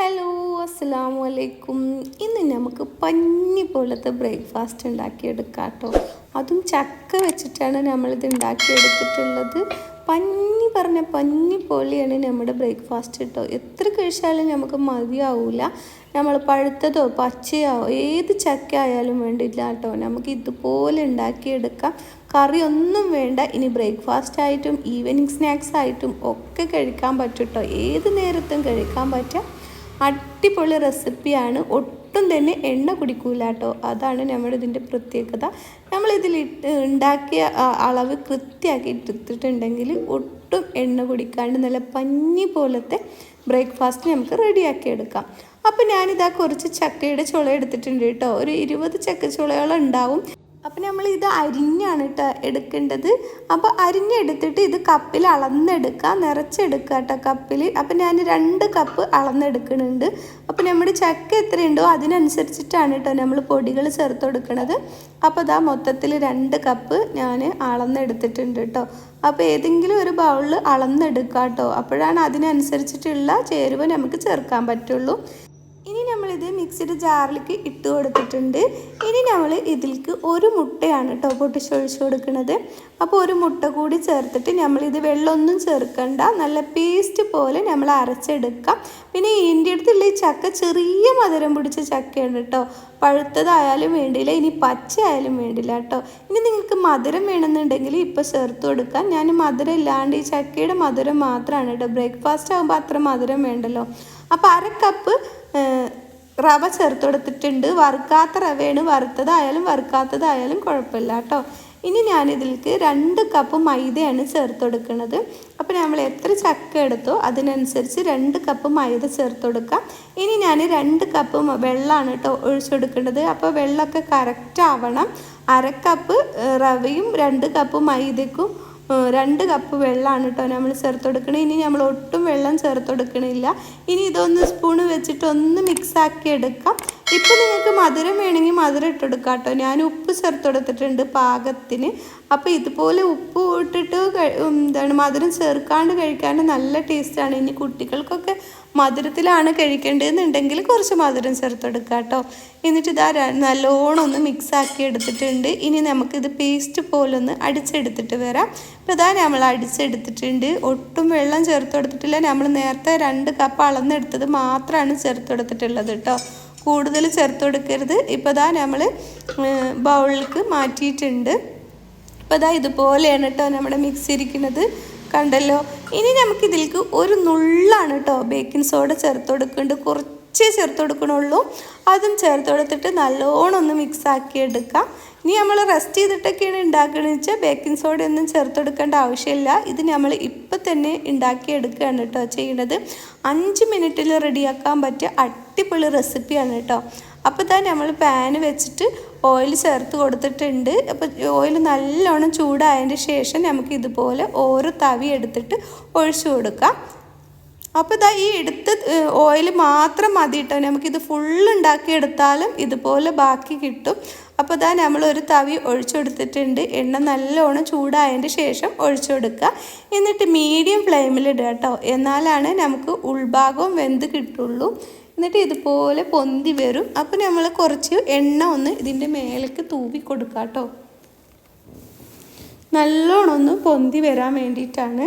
Hello അസ്സാം വലൈക്കും ഇന്ന് നമുക്ക് പഞ്ഞി പോലത്തെ ബ്രേക്ക്ഫാസ്റ്റ് ഉണ്ടാക്കിയെടുക്കാം കേട്ടോ അതും ചക്ക വെച്ചിട്ടാണ് നമ്മളിത് ഉണ്ടാക്കിയെടുത്തിട്ടുള്ളത്. പഞ്ഞി പറഞ്ഞ പഞ്ഞി പോലെയാണ് നമ്മുടെ ബ്രേക്ക്ഫാസ്റ്റ് കേട്ടോ. എത്ര കഴിച്ചാലും നമുക്ക് മതിയാവില്ല നമ്മൾ പഴുത്തതോ പച്ചയോ ഏത് ചക്ക ആയാലും വേണ്ടില്ല കേട്ടോ. നമുക്ക് ഇതുപോലെ ഉണ്ടാക്കിയെടുക്കാം. കറിയൊന്നും വേണ്ട. ഇനി ബ്രേക്ക്ഫാസ്റ്റ് ആയിട്ടും ഈവനിങ് സ്നാക്സ് ആയിട്ടും ഒക്കെ കഴിക്കാൻ പറ്റും കേട്ടോ. ഏത് നേരത്തും കഴിക്കാൻ പറ്റുക അടിപൊളി റെസിപ്പിയാണ്. ഒട്ടും തന്നെ എണ്ണ കുടിക്കൂല കേട്ടോ. അതാണ് നമ്മുടെ ഇതിന്റെ പ്രത്യേകത. നമ്മളിതിൽ ഉണ്ടാക്കിയ അളവ് കൃത്യമാക്കി എടുത്തിട്ടുണ്ടെങ്കിൽ ഒട്ടും എണ്ണ കുടിക്കാണ്ട് നല്ല പഞ്ഞി പോലത്തെ ബ്രേക്ക്ഫാസ്റ്റ് നമുക്ക് റെഡിയാക്കി എടുക്കാം. അപ്പോൾ ഞാനിതാ കുറച്ച് ചക്കയുടെ ചുള എടുത്തിട്ടുണ്ട് കേട്ടോ. ഒരു ഇരുപത് ചക്ക ചുളയോളം ഉണ്ടാവും. അപ്പം നമ്മൾ ഇത് അരിഞ്ഞാണ് കേട്ടോ എടുക്കേണ്ടത്. അപ്പോൾ അരിഞ്ഞെടുത്തിട്ട് ഇത് കപ്പിൽ അളന്നെടുക്കുക നിറച്ചെടുക്കുക കേട്ടോ കപ്പിൽ അപ്പം ഞാൻ രണ്ട് കപ്പ് അളന്നെടുക്കുന്നുണ്ട് അപ്പം നമ്മുടെ ചക്ക എത്രയുണ്ടോ അതിനനുസരിച്ചിട്ടാണ് കേട്ടോ നമ്മൾ പൊടികൾ ചേർത്ത് കൊടുക്കുന്നത് അപ്പോൾ ഇതാ മൊത്തത്തിൽ രണ്ട് കപ്പ് ഞാൻ അളന്നെടുത്തിട്ടുണ്ട് കേട്ടോ അപ്പോൾ ഏതെങ്കിലും ഒരു ബൗളിൽ അളന്നെടുക്കുക കേട്ടോ അപ്പോഴാണ് അതിനനുസരിച്ചിട്ടുള്ള ചേരുവ നമുക്ക് ചേർക്കാൻ പറ്റുള്ളൂ. ഇനി നമ്മളിത് മിക്സിയുടെ ജാറിലേക്ക് ഇട്ട് കൊടുത്തിട്ടുണ്ട്. ഇനി നമ്മൾ ഇതിലേക്ക് ഒരു മുട്ടയാണ് കേട്ടോ പൊട്ടിച്ചൊഴിച്ച് കൊടുക്കുന്നത് അപ്പോൾ ഒരു മുട്ട കൂടി ചേർത്തിട്ട് നമ്മളിത് വെള്ളമൊന്നും ചേർക്കണ്ട. നല്ല പേസ്റ്റ് പോലെ നമ്മൾ അരച്ചെടുക്കാം. പിന്നെ ഇതിന്റെ അടുത്തുള്ള ഈ ചക്ക ചെറിയ മധുരം പിടിച്ച ചക്കയാണ് കേട്ടോ പഴുത്തതായാലും വേണ്ടിയില്ല ഇനി പച്ച ആയാലും വേണ്ടില്ല കേട്ടോ ഇനി നിങ്ങൾക്ക് മധുരം വേണമെന്നുണ്ടെങ്കിൽ ഇപ്പോൾ ചേർത്ത് കൊടുക്കാം. ഞാൻ മധുരം ഇല്ലാണ്ട് ഈ ചക്കയുടെ മധുരം മാത്രമാണ് കേട്ടോ ബ്രേക്ക്ഫാസ്റ്റ് ആകുമ്പോൾ അത്ര മധുരം വേണ്ടല്ലോ. അപ്പോൾ അര കപ്പ് റവ ചേർത്ത് കൊടുത്തിട്ടുണ്ട് വറുക്കാത്ത റവയാണ് വറുത്തതായാലും വറുക്കാത്തതായാലും കുഴപ്പമില്ല കേട്ടോ. ഇനി ഞാനിതിലേക്ക് രണ്ട് കപ്പ് മൈദയാണ് ചേർത്ത് കൊടുക്കുന്നത് അപ്പോൾ നമ്മൾ എത്ര ചക്ക എടുത്തോ അതിനനുസരിച്ച് രണ്ട് കപ്പ് മൈദ ചേർത്ത് കൊടുക്കാം ഇനി ഞാൻ രണ്ട് കപ്പ് വെള്ളമാണ് കേട്ടോ ഒഴിച്ചു കൊടുക്കേണ്ടത് അപ്പോൾ വെള്ളമൊക്കെ കറക്റ്റ് ആവണം. അര കപ്പ് റവയും രണ്ട് കപ്പ് മൈദയ്ക്കും രണ്ട് കപ്പ് വെള്ളമാണ് കേട്ടോ നമ്മൾ ചേർത്ത് കൊടുക്കണേ ഇനി നമ്മൾ ഒട്ടും വെള്ളം ചേർത്ത് കൊടുക്കണില്ല ഇനി ഇതൊന്ന് സ്പൂണ് വെച്ചിട്ട് ഒന്ന് മിക്സ് ആക്കി എടുക്കാം. ഇപ്പം നിങ്ങൾക്ക് മധുരം വേണമെങ്കിൽ മധുരം ഇട്ടെടുക്കാം കേട്ടോ ഞാൻ ഉപ്പ് ചേർത്ത് കൊടുത്തിട്ടുണ്ട് പാകത്തിന്. അപ്പോൾ ഇതുപോലെ ഉപ്പ് ഇട്ടിട്ട് എന്താണ് മധുരം ചേർക്കാണ്ട് കഴിക്കാൻ നല്ല ടേസ്റ്റാണ് ഇനി കുട്ടികൾക്കൊക്കെ മധുരത്തിലാണ് കഴിക്കേണ്ടതെന്നുണ്ടെങ്കിൽ കുറച്ച് മധുരം ചേർത്തെടുക്കുക കേട്ടോ. എന്നിട്ട് ഇതാ നല്ലോണം ഒന്ന് മിക്സാക്കി എടുത്തിട്ടുണ്ട്. ഇനി നമുക്കിത് പേസ്റ്റ് പോലെ ഒന്ന് അടിച്ചെടുത്തിട്ട് വരാം. അപ്പോൾ ഇതാ നമ്മൾ അടിച്ചെടുത്തിട്ടുണ്ട്. ഒട്ടും വെള്ളം ചേർത്ത് കൊടുത്തിട്ടില്ല നമ്മൾ നേരത്തെ രണ്ട് കപ്പ് അളന്നെടുത്തത് മാത്രമാണ് ചേർത്ത് കൊടുത്തിട്ടുള്ളത് കേട്ടോ. കൂടുതൽ ചേർത്ത് കൊടുക്കരുത് ഇപ്പോൾ ഇതാ നമ്മൾ ബൗളിലേക്ക് മാറ്റിയിട്ടുണ്ട്. അപ്പോൾ ഇതാ ഇതുപോലെയാണ് കേട്ടോ നമ്മുടെ മിക്സ് ഇരിക്കുന്നത്. കണ്ടല്ലോ? ഇനി നമുക്ക് ഇതിലേക്ക് ഒരു നുള്ളാണ് കേട്ടോ ബേക്കിംഗ് സോഡ ചേർത്ത് കൊടുക്കേണ്ടത് കുറച്ചേ ചേർത്ത് കൊടുക്കണുള്ളൂ അതും ചേർത്ത് കൊടുത്തിട്ട് നല്ലോണം ഒന്ന് മിക്സ് ആക്കി എടുക്കാം. ഇനി നമ്മൾ റെസ്റ്റ് ചെയ്തിട്ടൊക്കെയാണ് ഉണ്ടാക്കണമെന്ന് വെച്ചാൽ ബേക്കിംഗ് സോഡ ഒന്നും ചേർത്ത് കൊടുക്കേണ്ട ആവശ്യമില്ല. ഇത് നമ്മൾ ഇപ്പം തന്നെ ഉണ്ടാക്കി എടുക്കുകയാണ് കേട്ടോ ചെയ്യുന്നത് അഞ്ച് മിനിറ്റിൽ റെഡിയാക്കാൻ പറ്റിയ അടിപൊളി റെസിപ്പിയാണ് കേട്ടോ അപ്പോൾ തന്നെ നമ്മൾ പാന് വെച്ചിട്ട് ഓയിൽ ചേർത്ത് കൊടുത്തിട്ടുണ്ട്. അപ്പോൾ ഓയിൽ നല്ലോണം ചൂടായതിന്റെ ശേഷം നമുക്ക് ഇതുപോലെ ഓരോ തവി എടുത്തിട്ട് ഒഴിച്ചു കൊടുക്കാം. അപ്പോൾ ഇതാ ഈ എടുത്ത് ഓയിൽ മാത്രം മതി കേട്ടോ നമുക്കിത് ഫുള്ള് എടുത്താലും ഇതുപോലെ ബാക്കി കിട്ടും. അപ്പോൾ ഇതാ നമ്മളൊരു തവി ഒഴിച്ചു കൊടുത്തിട്ടുണ്ട്. എണ്ണ നല്ലോണം ചൂടായതിന്റെ ശേഷം ഒഴിച്ചു കൊടുക്കുക. എന്നിട്ട് മീഡിയം ഫ്ലെയിമിൽ ഫ്ലെയിമിലിടുക കേട്ടോ. എന്നാലാണ് നമുക്ക് ഉൾഭാഗവും വെന്ത് കിട്ടുള്ളൂ. എന്നിട്ട് ഇതുപോലെ പൊന്തി വരും. അപ്പോൾ നമ്മൾ കുറച്ച് എണ്ണ ഒന്ന് ഇതിന്റെ മേലേക്ക് തൂവി കൊടുക്കുക കേട്ടോ നല്ലോണം ഒന്ന് പൊന്തി വരാൻ വേണ്ടിയിട്ടാണ്.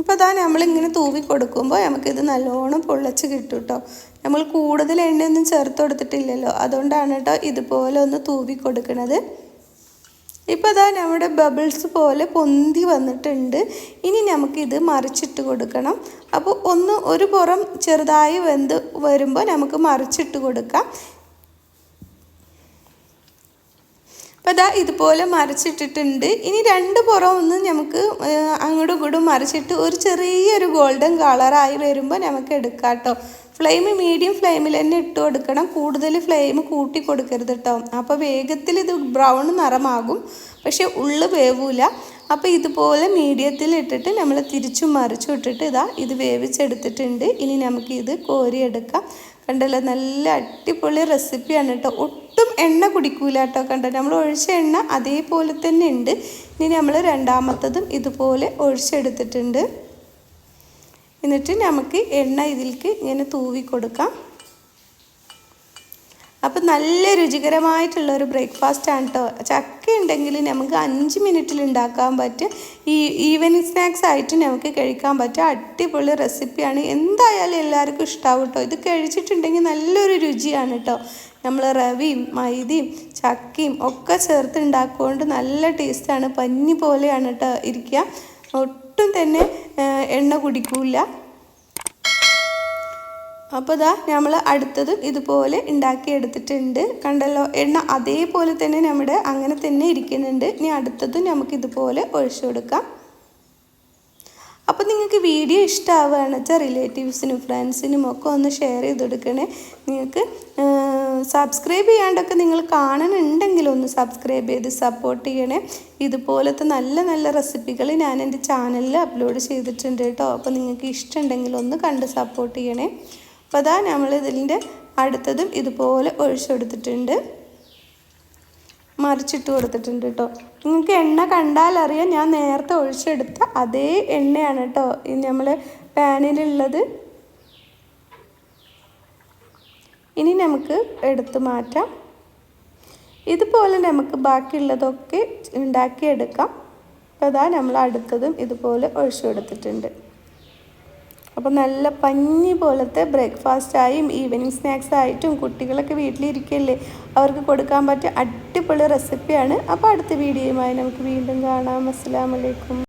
ഇപ്പോൾ അതാ നമ്മളിങ്ങനെ തൂവി കൊടുക്കുമ്പോൾ നമുക്കിത് നല്ലോണം പൊള്ളച്ച് കിട്ടും കേട്ടോ നമ്മൾ കൂടുതൽ എണ്ണയൊന്നും ചേർത്ത് കൊടുത്തിട്ടില്ലല്ലോ. അതുകൊണ്ടാണ് കേട്ടോ ഇതുപോലെ ഒന്ന് തൂവി കൊടുക്കുന്നത് ഇപ്പോൾ അതാ നമ്മുടെ ബബിൾസ് പോലെ പൊന്തി വന്നിട്ടുണ്ട്. ഇനി നമുക്കിത് മറിച്ചിട്ട് കൊടുക്കണം. അപ്പോൾ ഒന്ന് ഒരു പുറം ചെറുതായി വെന്ത് വരുമ്പോൾ നമുക്ക് മറിച്ചിട്ട് കൊടുക്കാം. അപ്പോൾ അതാ ഇതുപോലെ മറിച്ചിട്ടിട്ടുണ്ട്. ഇനി രണ്ട് പുറം ഒന്ന് നമുക്ക് അങ്ങോട്ടും ഇങ്ങോട്ടും മറിച്ചിട്ട് ഒരു ചെറിയൊരു ഗോൾഡൻ കളറായി വരുമ്പോൾ നമുക്ക് എടുക്കാം കേട്ടോ ഫ്ലെയിം മീഡിയം ഫ്ലെയിമിൽ തന്നെ ഇട്ട് കൊടുക്കണം. കൂടുതൽ ഫ്ലെയിം കൂട്ടി കൊടുക്കരുത് കേട്ടോ അപ്പോൾ വേഗത്തിൽ ഇത് ബ്രൗൺ നിറമാകും. പക്ഷേ ഉള്ളു വേവൂല. അപ്പോൾ ഇതുപോലെ മീഡിയത്തിൽ ഇട്ടിട്ട് നമ്മൾ തിരിച്ചും മറിച്ചും ഇട്ടിട്ട് ഇതാ ഇത് വേവിച്ചെടുത്തിട്ടുണ്ട്. ഇനി നമുക്ക് ഇത് കോരിയെടുക്കാം. കണ്ടല്ലോ നല്ല അടിപൊളി റെസിപ്പിയാണ് കേട്ടോ ഒട്ടും എണ്ണ കുടിക്കൂല കേട്ടോ കണ്ടോ? നമ്മൾ ഒഴിച്ച എണ്ണ അതേപോലെ തന്നെ ഉണ്ട്. ഇനി നമ്മൾ രണ്ടാമത്തതും ഇതുപോലെ ഒഴിച്ചെടുത്തിട്ടുണ്ട്. എന്നിട്ട് നമുക്ക് എണ്ണ ഇതിലേക്ക് ഇങ്ങനെ തൂവി കൊടുക്കാം. അപ്പം നല്ല രുചികരമായിട്ടുള്ള ഒരു ബ്രേക്ക്ഫാസ്റ്റ് ആണ് കേട്ടോ ചക്ക ഉണ്ടെങ്കിൽ നമുക്ക് അഞ്ച് മിനിറ്റിൽ ഉണ്ടാക്കാൻ പറ്റും. ഈ ഈവനിങ് സ്നാക്സ് ആയിട്ട് നമുക്ക് കഴിക്കാൻ പറ്റും. അടിപൊളി റെസിപ്പിയാണ് എന്തായാലും എല്ലാവർക്കും ഇഷ്ടാവും കേട്ടോ ഇത് കഴിച്ചിട്ടുണ്ടെങ്കിൽ നല്ലൊരു രുചിയാണ് കേട്ടോ നമ്മൾ റവിയും മൈദയും ചക്കയും ഒക്കെ ചേർത്ത് ഉണ്ടാക്കുകൊണ്ട് നല്ല ടേസ്റ്റാണ് പഞ്ഞി പോലെയാണ് കേട്ടോ ഇരിക്കുക ഒട്ടും തന്നെ എണ്ണ കുടിക്കൂല. അപ്പോൾ ഇതാ നമ്മൾ അടുത്തത് ഇതുപോലെ ഉണ്ടാക്കി എടുത്തിട്ടുണ്ട് കണ്ടല്ലോ എണ്ണ അതേപോലെ തന്നെ നമ്മുടെ അങ്ങനെ തന്നെ ഇരിക്കുന്നുണ്ട്. ഇനി അടുത്തതും നമുക്ക് ഇതുപോലെ ഒഴിച്ചു കൊടുക്കാം. അപ്പോൾ നിങ്ങൾക്ക് വീഡിയോ ഇഷ്ടമാവുകയാണ് വെച്ചാൽ റിലേറ്റീവ്സിനും ഫ്രണ്ട്സിനും ഒക്കെ ഒന്ന് ഷെയർ ചെയ്ത് കൊടുക്കണേ നിങ്ങൾക്ക് സബ്സ്ക്രൈബ് ചെയ്യാണ്ടൊക്കെ നിങ്ങൾ കാണുന്നുണ്ടെങ്കിൽ ഒന്ന് സബ്സ്ക്രൈബ് ചെയ്ത് സപ്പോർട്ട് ചെയ്യണേ. ഇതുപോലത്തെ നല്ല നല്ല റെസിപ്പികൾ ഞാൻ എന്റെ ചാനലിൽ അപ്ലോഡ് ചെയ്തിട്ടുണ്ട് കേട്ടോ. അപ്പോൾ നിങ്ങൾക്ക് ഇഷ്ടമുണ്ടെങ്കിൽ ഒന്ന് കണ്ട് സപ്പോർട്ട് ചെയ്യണേ. അപ്പോൾ അതാ നമ്മൾ ഇതിന്റെ അടുത്തതും ഇതുപോലെ ഒഴിച്ചെടുത്തിട്ടുണ്ട്. മറിച്ചിട്ട് കൊടുത്തിട്ടുണ്ട് കേട്ടോ നിങ്ങൾക്ക് എണ്ണ കണ്ടാലറിയാം ഞാൻ നേരത്തെ ഒഴിച്ചെടുത്ത അതേ എണ്ണയാണ് കേട്ടോ ഈ നമ്മൾ പാനിലുള്ളത്. ഇനി നമുക്ക് എടുത്ത് മാറ്റാം. ഇതുപോലെ നമുക്ക് ബാക്കിയുള്ളതൊക്കെ ഉണ്ടാക്കിയെടുക്കാം. അപ്പോൾ അതാ നമ്മൾ അടുത്തതും ഇതുപോലെ ഒഴിച്ചു കൊടുത്തിട്ടുണ്ട്. അപ്പോൾ നല്ല പഞ്ഞി പോലത്തെ ബ്രേക്ക്ഫാസ്റ്റായും ഈവനിങ് സ്നാക്സ് ആയിട്ടും കുട്ടികളൊക്കെ വീട്ടിലിരിക്കല്ലേ? അവർക്ക് കൊടുക്കാൻ പറ്റിയ അടിപൊളി റെസിപ്പിയാണ് അപ്പോൾ അടുത്ത വീഡിയോയുമായി നമുക്ക് വീണ്ടും കാണാം. അസ്സാം വലൈക്കും